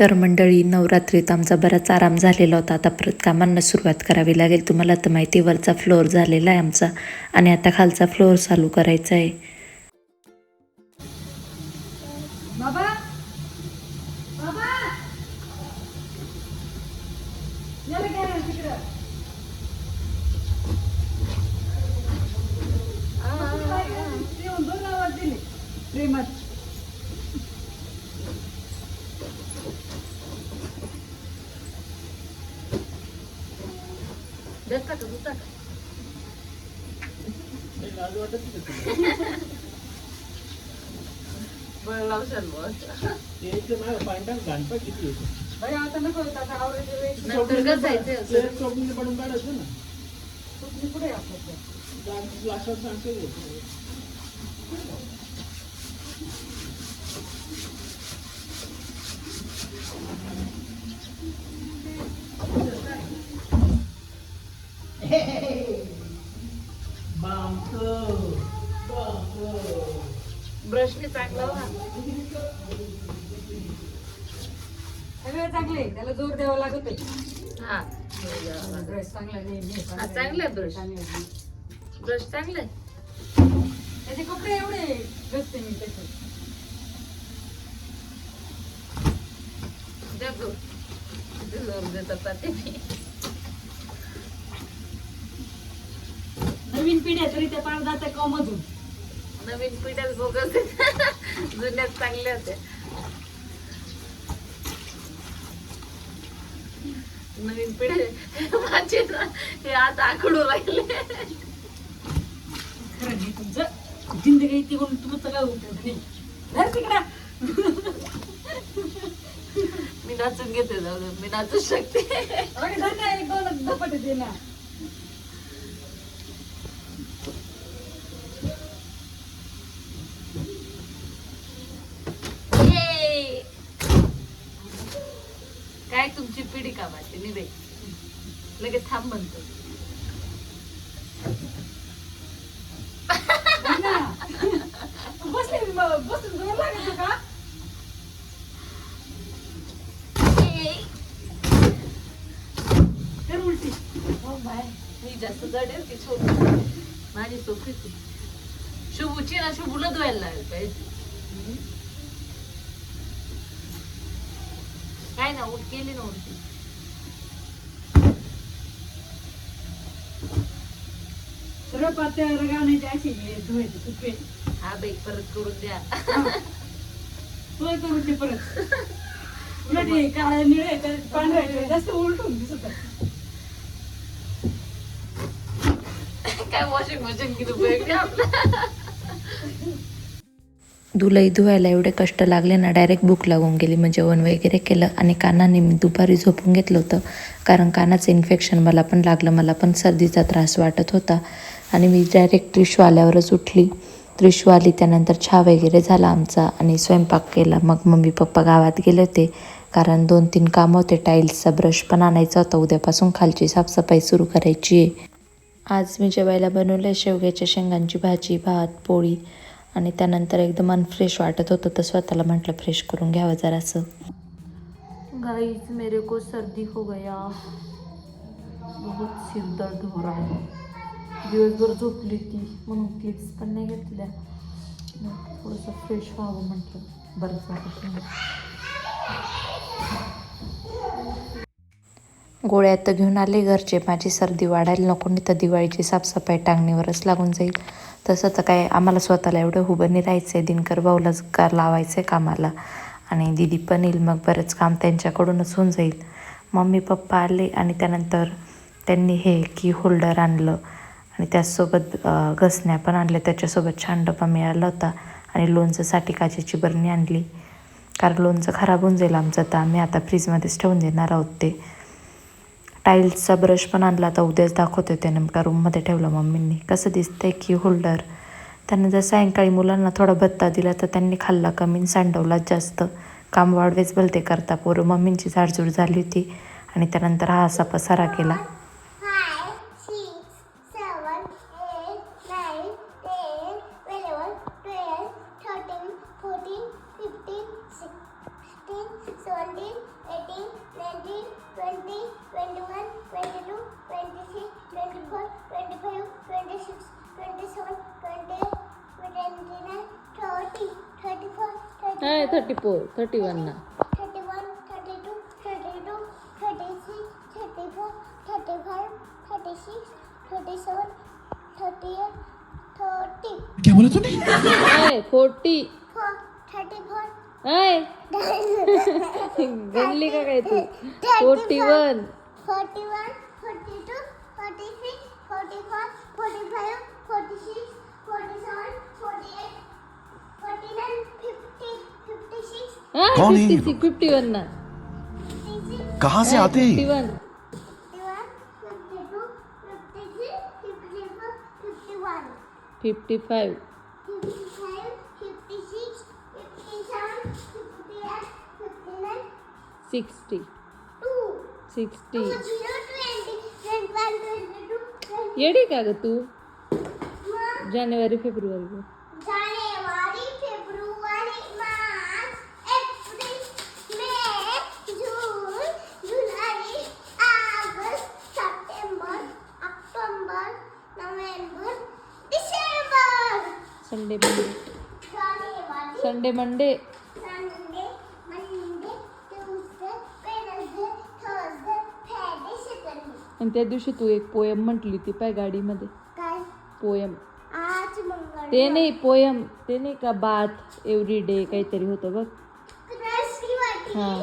तर मंडळी नवरात्रीत आमचा बराच आराम झालेला होता. आता परत कामांना सुरुवात करावी लागेल. तुम्हाला तर माहिती वरचा फ्लोअर झालेला आहे आमचा आणि आता खालचा फ्लोअर चालू करायचा आहे. बाबा! बाबा! प्रेमात बाई आता नको होत आता ब्रशने चांगला सगळं चांगले त्याला जोर द्यावा लागत आहे हा ब्रश चांगला नाही चांगला आहे brush. चांगला ब्रश चांगला आहे त्याचे कपडे एवढे घसते मी त्याचे द्या जोर देतात आता ते नवीन पिढ्या तरी त्या पार जाते कमधून नवीन पिढ्यात बोगस जुन्यात चांगल्या होत्या नवीन पिढ्या माझे हे आता आखडू राहिले खरं नाही तुमचं जिंदगी ती म्हणून तुमचं काय उपयोग नाही. धर तिकडं. मी नाचून घेते जाऊ मी नाचू शकते. दोन धपाटे दे ना Yay! काय तुमची पिढी कामाची निघे. लगेच थांब म्हणतो. धर ना बसले म- बसून जोर लागायचं का? Yay! तर उलटी. हो बाय. मी जास्त जड आहे छोटी. माझी सोपी ती शुभूची ना शुभूला धुवायला लागेल पाहिजे. काय ना उठ केली ना उलटी. सरळ पात्यावर गाण्याचे असे हे धुवायचे सुपे हा बाई परत करून द्या. तोय करून ते परत. उलट हे काळ्या निळे तर पांढऱ्या जास्त उलटून दिसत. काय वॉशिंग मशीन किती आपला? धुलाई धुवायला एवढे कष्ट लागले ना डायरेक्ट भूक लागून गेली. मग जेवण वगैरे केलं आणि कानाने मी दुपारी झोपून घेतलं होतं. कारण कानाचं इन्फेक्शन मला पण लागलं मला पण सर्दीचा त्रास वाटत होता. आणि मी डायरेक्ट त्रिशू आल्यावरच उठली. त्रिशू आली त्यानंतर चहा वगैरे झाला आमचा आणि स्वयंपाक केला. मग मम्मी पप्पा गावात गेले होते. कारण दोन तीन कामं होते टाईल्सचा ब्रश पण आणायचा होता. उद्यापासून खालची साफसफाई सुरू करायची आहे. आज मी जेवायला बनवलं शेवग्याच्या शेंगांची भाजी भात पोळी. आणि त्यानंतर एकदम अनफ्रेश वाटत होतं तर स्वतःला म्हटलं फ्रेश करून घ्यावं जरासं. गाईज मेरे को सर्दी हो गया। बहुत सिर दर्द हो रहा है। दिवसभर झोपली ती म्हणून क्लिप्स पण नाही घेतल्या. थोडंसं फ्रेश व्हावं म्हटलं. वाटत नाही गोळ्या तर घेऊन आले घरचे. माझी सर्दी वाढायला नको नाही तर दिवाळीची साफसफाई टांगणीवरच लागून जाईल. तसंच काय आम्हाला स्वतःला एवढं हुबं नाही राहायचं आहे दिनकर भाऊलाच कार लावायचं आहे कामाला. आणि दिदी पण येईल मग बरंच काम त्यांच्याकडूनच होऊन जाईल. मम्मी पप्पा आले आणि त्यानंतर त्यांनी हे की होल्डर आणलं. आणि त्याचसोबत घसण्या पण आणल्या. त्याच्यासोबत छान डबा मिळाला होता. आणि लोणचं काचेची बरणी आणली. कारण लोणचं खराब होऊन जाईल आमचं. तर आम्ही आता फ्रीजमध्येच ठेवून देणार आहोत ते. टाईल्सचा ब्रश पण आणला तर उद्याच दाखवते ते नेमका रूममध्ये ठेवला मम्मींनी. कसं दिसतंय की होल्डर त्यांना जर सायंकाळी मुलांना थोडा भत्ता दिला तर त्यांनी खाल्ला कमी सांडवला सांडवलाच जास्त. काम वाढवेच भलते करता पोरं. मम्मींची झाडझूड झाली होती आणि त्यानंतर हा असा पसारा केला. काय थर्टी फोर थर्टी वन ना thirty-one, thirty-two, thirty-two, thirty-three, thirty-four, thirty-five, thirty-six, thirty-seven, thirty-eight, thirty, क्या बोला तूने काय फोर्टी four, thirty-four, काय गणली का काय तू फोर्टी वन forty-one, forty-two, कौन है कहाँ से आते हैं ये? ಎಡಿಕಾಗತ್ತು ಜಾನ್ವರಿ ಫೆಬ್ರವರಿಗೂ संडे मंडे संडे मंडे आणि त्या दिवशी तू एक पोयम म्हटली ती पाय गाडीमध्ये. पोयम ते नाही पोयम ते नाही का बाथ एव्हरी डे काहीतरी होतं बघ. हा.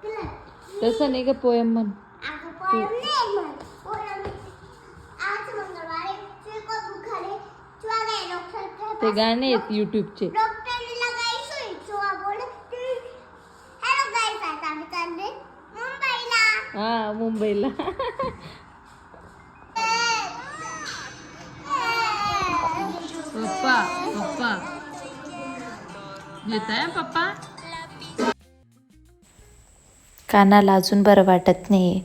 clap. तसं नाही का पोयम म्हण अगं पोरं नाही म्हण. पोरं आज येत आहे पप्पा कानाला अजून बरं वाटत नाही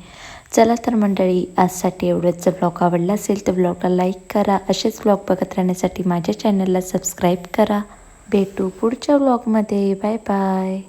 चला तर मंडळी आजसाठी एवढंच. जर ब्लॉग आवडला असेल तर ब्लॉगला लाईक करा. असेच ब्लॉग बघत राहण्यासाठी माझ्या चॅनलला सबस्क्राईब करा. भेटू पुढच्या ब्लॉगमध्ये बाय बाय